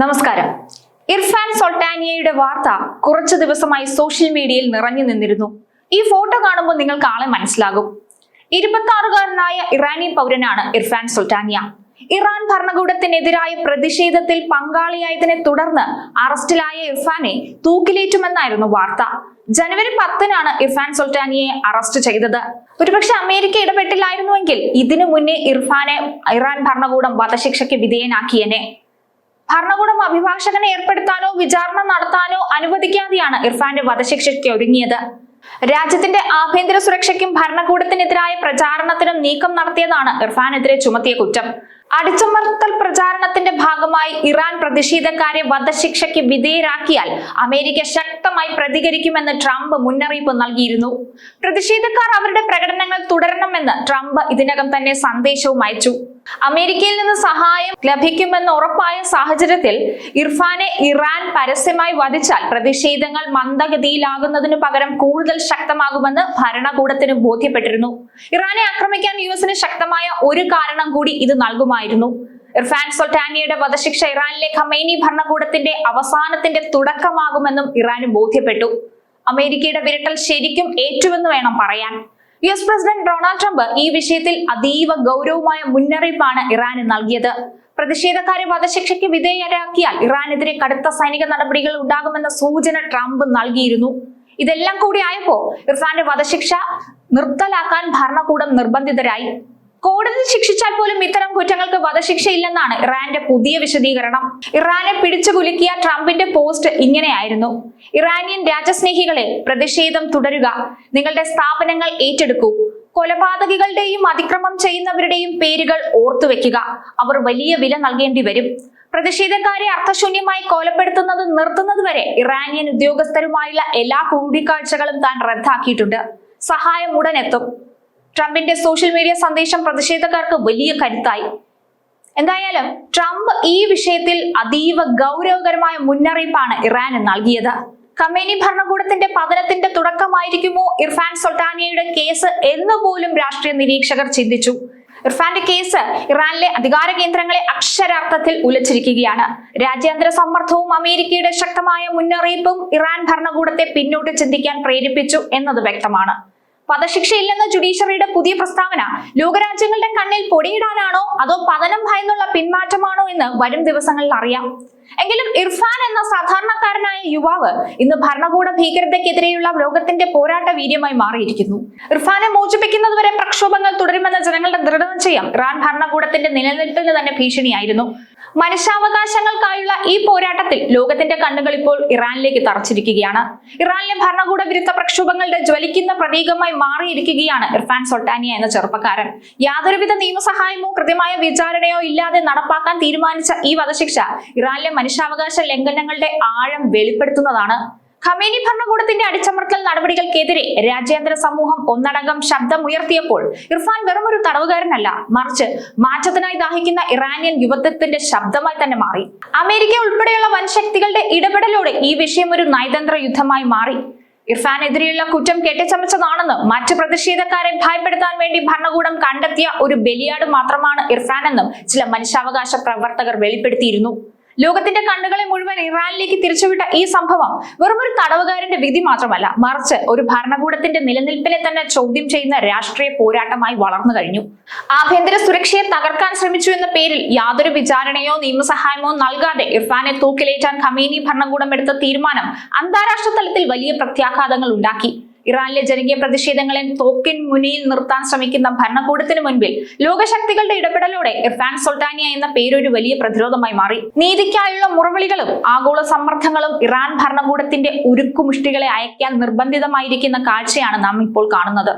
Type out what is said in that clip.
നമസ്കാരം. ഇർഫാൻ സൊൾട്ടാനിയയുടെ വാർത്ത കുറച്ചു ദിവസമായി സോഷ്യൽ മീഡിയയിൽ നിറഞ്ഞു നിന്നിരുന്നു. ഈ ഫോട്ടോ കാണുമ്പോൾ നിങ്ങൾക്ക് ആളെ മനസ്സിലാകും. ഇരുപത്തി ആറുകാരനായ ഇറാനിയൻ പൗരനാണ് ഇർഫാൻ സുൽത്താനിയ ഇറാൻ ഭരണകൂടത്തിനെതിരായ പ്രതിഷേധത്തിൽ പങ്കാളിയായതിനെ തുടർന്ന് അറസ്റ്റിലായ ഇർഫാനെ തൂക്കിലേറ്റുമെന്നായിരുന്നു വാർത്ത. ജനുവരി പത്തിനാണ് ഇർഫാൻ സുൽത്താനിയെ അറസ്റ്റ് ചെയ്തത്. ഒരുപക്ഷെ അമേരിക്ക ഇടപെട്ടില്ലായിരുന്നുവെങ്കിൽ ഇതിനു മുന്നേ ഇർഫാനെ ഇറാൻ ഭരണകൂടം വധശിക്ഷയ്ക്ക് വിധേയനാക്കിയനെ. ഭരണകൂടം അഭിഭാഷകനെ ഏർപ്പെടുത്താനോ വിചാരണ നടത്താനോ അനുവദിക്കാതെയാണ് ഇർഫാന്റെ വധശിക്ഷയ്ക്ക് ഒരുങ്ങിയത്. രാജ്യത്തിന്റെ ആഭ്യന്തര സുരക്ഷയ്ക്കും ഭരണകൂടത്തിനെതിരായ പ്രചാരണത്തിനും നീക്കം നടത്തിയതാണ് ഇർഫാനെതിരെ ചുമത്തിയ കുറ്റം. അടിച്ചമർത്തൽ പ്രചാരണത്തിന്റെ ഭാഗമായി ഇറാൻ പ്രതിഷേധക്കാരെ വധശിക്ഷയ്ക്ക് വിധേയരാക്കിയാൽ അമേരിക്ക ശക്തമായി പ്രതികരിക്കുമെന്ന് ട്രംപ് മുന്നറിയിപ്പ് നൽകിയിരുന്നു. പ്രതിഷേധക്കാർ അവരുടെ പ്രകടനങ്ങൾ തുടരണമെന്ന് ട്രംപ് ഇതിനകം തന്നെ സന്ദേശവും അയച്ചു. അമേരിക്കയിൽ നിന്ന് സഹായം ലഭിക്കുമെന്ന് ഉറപ്പായ സാഹചര്യത്തിൽ ഇർഫാനെ ഇറാൻ പരസ്യമായി വധിച്ചാൽ പ്രതിഷേധങ്ങൾ മന്ദഗതിയിലാകുന്നതിനു പകരം കൂടുതൽ ശക്തമാകുമെന്ന് ഭരണകൂടത്തിന് ബോധ്യപ്പെട്ടിരുന്നു. ഇറാനെ ആക്രമിക്കാൻ യു എസിന് ശക്തമായ ഒരു കാരണം കൂടി ഇത് നൽകുമായിരുന്നു. ഇർഫാൻ സൊൾട്ടാനിയുടെ വധശിക്ഷ ഇറാനിലെ ഖമേനി ഭരണകൂടത്തിന്റെ അവസാനത്തിന്റെ തുടക്കമാകുമെന്നും ഇറാന് ബോധ്യപ്പെട്ടു. അമേരിക്കയുടെ വിരട്ടൽ ശരിക്കും ഏറ്റുവെന്ന് വേണം പറയാൻ. U S president Donald Trump ഈ വിഷയത്തിൽ അതീവ ഗൗരവമായ മുന്നറിയിപ്പാണ് ഇറാന് നൽകിയത്. പ്രതിഷേധക്കാരെ വധശിക്ഷയ്ക്ക് വിധേയരാക്കിയാൽ ഇറാനെതിരെ കടുത്ത സൈനിക നടപടികൾ ഉണ്ടാകുമെന്ന സൂചന ട്രംപ് നൽകിയിരുന്നു. ഇതെല്ലാം കൂടി ആയപ്പോ ഇർഫാന്റെ വധശിക്ഷ നിർത്തലാക്കാൻ ഭരണകൂടം നിർബന്ധിതരായി. കോടതി ശിക്ഷിച്ചാൽ പോലും ഇത്തരം കുറ്റങ്ങൾക്ക് വധശിക്ഷയില്ലെന്നാണ് ഇറാന്റെ പുതിയ വിശദീകരണം. ഇറാനെ പിടിച്ചു കുലുക്കിയ ട്രംപിന്റെ പോസ്റ്റ് ഇങ്ങനെയായിരുന്നു. ഇറാനിയൻ രാജ്യസ്നേഹികളെ പ്രതിഷേധം തുടരുക. നിങ്ങളുടെ സ്ഥാപനങ്ങൾ ഏറ്റെടുക്കൂ. കൊലപാതകികളുടെയും അതിക്രമം ചെയ്യുന്നവരുടെയും പേരുകൾ ഓർത്തുവെക്കുക. അവർ വലിയ വില നൽകേണ്ടി വരും. പ്രതിഷേധക്കാരെ അർത്ഥശൂന്യമായി കൊലപ്പെടുത്തുന്നത് നിർത്തുന്നതുവരെ ഇറാനിയൻ ഉദ്യോഗസ്ഥരുമായുള്ള എല്ലാ കൂടിക്കാഴ്ചകളും താൻ റദ്ദാക്കിയിട്ടുണ്ട്. സഹായം ഉടനെത്തും ട്രംപിന്റെ സോഷ്യൽ മീഡിയ സന്ദേശം പ്രതിഷേധക്കാർക്ക് വലിയ കരുത്തായി. എന്തായാലും ട്രംപ് ഈ വിഷയത്തിൽ അതീവ ഗൗരവകരമായ മുന്നറിയിപ്പാണ് ഇറാന് നൽകിയത്. കമേനി ഭരണകൂടത്തിന്റെ പതനത്തിന്റെ തുടക്കമായിരിക്കുമോ? ഇർഫാൻ സുൽത്താനിയയുടെ കേസ് എന്ന് പോലും രാഷ്ട്രീയ നിരീക്ഷകർ ചിന്തിച്ചു. ഇർഫാന്റെ കേസ് ഇറാനിലെ അധികാര കേന്ദ്രങ്ങളെ അക്ഷരാർത്ഥത്തിൽ ഉലച്ചിരിക്കുകയാണ്. രാജ്യാന്തര സമ്മർദ്ദവും അമേരിക്കയുടെ ശക്തമായ മുന്നറിയിപ്പും ഇറാൻ ഭരണകൂടത്തെ പിന്നോട്ട് ചിന്തിക്കാൻ പ്രേരിപ്പിച്ചു എന്നത് വ്യക്തമാണ്. വധശിക്ഷയില്ലെന്ന ജുഡീഷ്യറിയുടെ പുതിയ പ്രസ്താവന ലോകരാജ്യങ്ങളുടെ കണ്ണിൽ പൊടിയിടാനാണോ അതോ പതനം ഭയന്നുള്ള പിന്മാറ്റമാണോ എന്ന് വരും ദിവസങ്ങളിൽ അറിയാം. എങ്കിലും ഇർഫാൻ എന്ന സാധാരണക്കാരനായ യുവാവ് ഇന്ന് ഭരണകൂട ഭീകരതയ്ക്കെതിരെയുള്ള ലോകത്തിന്റെ പോരാട്ട വീര്യമായി മാറിയിരിക്കുന്നു. ഇർഫാനെ മോചിപ്പിക്കുന്നതുവരെ പ്രക്ഷോഭങ്ങൾ തുടരുമെന്ന ജനങ്ങളുടെ ദൃഢനിശ്ചയം ഇറാൻ ഭരണകൂടത്തിന്റെ നിലനിൽപ്പിന് തന്നെ ഭീഷണിയായിരുന്നു. മനുഷ്യാവകാശങ്ങൾക്കായുള്ള ഈ പോരാട്ടത്തിൽ ലോകത്തിന്റെ കണ്ണുകൾ ഇപ്പോൾ ഇറാനിലേക്ക് തറച്ചിരിക്കുകയാണ്. ഇറാനിലെ ഭരണകൂട വിരുദ്ധ പ്രക്ഷോഭങ്ങളുടെ ജ്വലിക്കുന്ന പ്രതീകമായി മാറിയിരിക്കുകയാണ് ഇർഫാൻ സൊട്ടാനിയ എന്ന ചെറുപ്പക്കാരൻ. യാതൊരുവിധ നിയമസഹായമോ കൃത്യമായ വിചാരണയോ ഇല്ലാതെ നടപ്പാക്കാൻ തീരുമാനിച്ച ഈ വധശിക്ഷ ഇറാനിലെ മനുഷ്യാവകാശ ലംഘനങ്ങളുടെ ആഴം വെളിപ്പെടുത്തുന്നതാണ്. ഖമേനി ഭരണകൂടത്തിന്റെ അടിച്ചമർത്തൽ നടപടികൾക്കെതിരെ രാജ്യാന്തര സമൂഹം ഒന്നടങ്കം ശബ്ദമുയർത്തിയപ്പോൾ ഇർഫാൻ വെറും ഒരു തടവുകാരനല്ല മറിച്ച് മാറ്റത്തിനായി ദാഹിക്കുന്ന ഇറാനിയൻ യുവത്വത്തിന്റെ ശബ്ദമായി തന്നെ മാറി. അമേരിക്ക ഉൾപ്പെടെയുള്ള വൻശക്തികളുടെ ഇടപെടലോടെ ഈ വിഷയം ഒരു നയതന്ത്ര യുദ്ധമായി മാറി. ഇർഫാനെതിരെയുള്ള കുറ്റം കെട്ടിച്ചമച്ചതാണെന്ന് മറ്റു പ്രതിഷേധക്കാരെ ഭയപ്പെടുത്താൻ വേണ്ടി ഭരണകൂടം കണ്ടെത്തിയ ഒരു ബലിയാട് മാത്രമാണ് ഇർഫാനെന്നും ചില മനുഷ്യാവകാശ പ്രവർത്തകർ വെളിപ്പെടുത്തിയിരുന്നു. ലോകത്തിന്റെ കണ്ണുകളെ മുഴുവൻ ഇറാനിലേക്ക് തിരിച്ചുവിട്ട ഈ സംഭവം വെറും ഒരു തടവുകാരന്റെ വിധി മാത്രമല്ല മറിച്ച് ഒരു ഭരണകൂടത്തിന്റെ നിലനിൽപ്പിനെ തന്നെ ചോദ്യം ചെയ്യുന്ന രാഷ്ട്രീയ പോരാട്ടമായി വളർന്നു കഴിഞ്ഞു. ആഭ്യന്തര സുരക്ഷയെ തകർക്കാൻ ശ്രമിച്ചു എന്ന പേരിൽ യാതൊരു വിചാരണയോ നിയമസഹായമോ നൽകാതെ ഇർഫാനെ തൂക്കിലേറ്റാൻ ഖമേനി ഭരണകൂടം എടുത്ത തീരുമാനം അന്താരാഷ്ട്ര തലത്തിൽ വലിയ പ്രത്യാഘാതങ്ങൾ ഉണ്ടാക്കി. ഇറാനിലെ ജനകീയ പ്രതിഷേധങ്ങളെ തോക്കിൻ മുനിയിൽ നിർത്താൻ ശ്രമിക്കുന്ന ഭരണകൂടത്തിന് മുൻപിൽ ലോകശക്തികളുടെ ഇടപെടലോടെ ഇർഫാൻ സുൽത്താനിയ എന്ന പേരൊരു വലിയ പ്രതിരോധമായി മാറി. നീതിക്കായുള്ള മുറവിളികളും ആഗോള സമ്മർദ്ദങ്ങളും ഇറാൻ ഭരണകൂടത്തിന്റെ ഉരുക്കുമുഷ്ടികളെ അയക്കാൻ നിർബന്ധിതമായിരിക്കുന്ന കാഴ്ചയാണ് നാം ഇപ്പോൾ കാണുന്നത്.